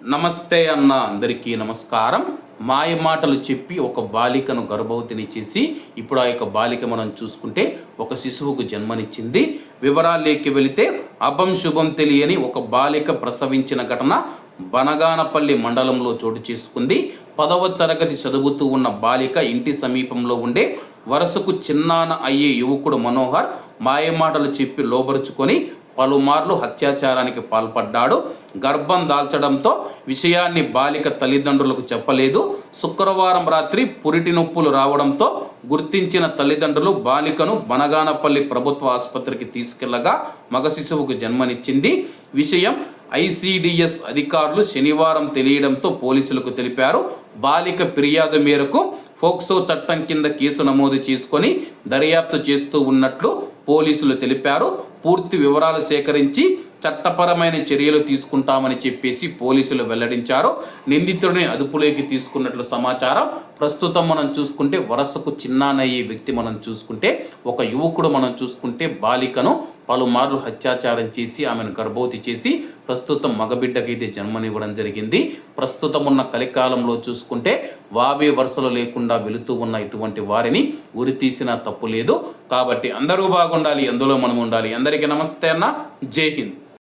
నమస్తే అన్న అందరికీ నమస్కారం. మాయ మాటలు చెప్పి ఒక బాలికను గర్భవతిని చేసి ఇప్పుడు ఆ యొక్క బాలిక మనం చూసుకుంటే ఒక శిశువుకు జన్మనిచ్చింది. వివరాల్లోకి వెళితే అభం శుభం తెలియని ఒక బాలిక ప్రసవించిన ఘటన బనగానపల్లి మండలంలో చోటు చేసుకుంది. పదవ తరగతి చదువుతూ ఉన్న బాలిక ఇంటి సమీపంలో ఉండే వరసకు చిన్నాన అయ్యే యువకుడు మనోహర్ మాయమాటలు చెప్పి లోబరుచుకొని పలుమార్లు అత్యాచారానికి పాల్పడ్డాడు. గర్భం దాల్చడంతో విషయాన్ని బాలిక తల్లిదండ్రులకు చెప్పలేదు. శుక్రవారం రాత్రి పురిటి నొప్పులు రావడంతో గుర్తించిన తల్లిదండ్రులు బాలికను బనగానపల్లి ప్రభుత్వ ఆసుపత్రికి తీసుకెళ్ళగా మగ శిశువుకు జన్మనిచ్చింది. విషయం ఐసిడిఎస్ అధికారులు శనివారం తెలియడంతో పోలీసులకు తెలిపారు. బాలిక ఫిర్యాదు మేరకు ఫోక్సో చట్టం కింద కేసు నమోదు చేసుకొని దర్యాప్తు చేస్తూ ఉన్నట్లు పోలీసులు తెలిపారు. పూర్తి వివరాలు సేకరించి చట్టపరమైన చర్యలు తీసుకుంటామని చెప్పేసి పోలీసులు వెల్లడించారు. నిందితుడిని అదుపులోకి తీసుకున్నట్లు సమాచారం. ప్రస్తుతం మనం చూసుకుంటే వరసకు చిన్నానయ్యే వ్యక్తి మనం చూసుకుంటే ఒక యువకుడు మనం చూసుకుంటే బాలికను పలుమార్లు అత్యాచారం చేసి ఆమెను గర్భవతి చేసి ప్రస్తుతం మగబిడ్డకైతే జన్మనివ్వడం జరిగింది. ప్రస్తుతం ఉన్న కలికాలంలో చూసుకుంటే వావే వరుసలు లేకుండా వెళుతూ ఉన్న ఇటువంటి వారిని ఉరి తీసినా తప్పు లేదు. కాబట్టి అందరూ బాగుండాలి అందులో మనం ఉండాలి అందరికీ నమస్తే అన్న. జై హింద్.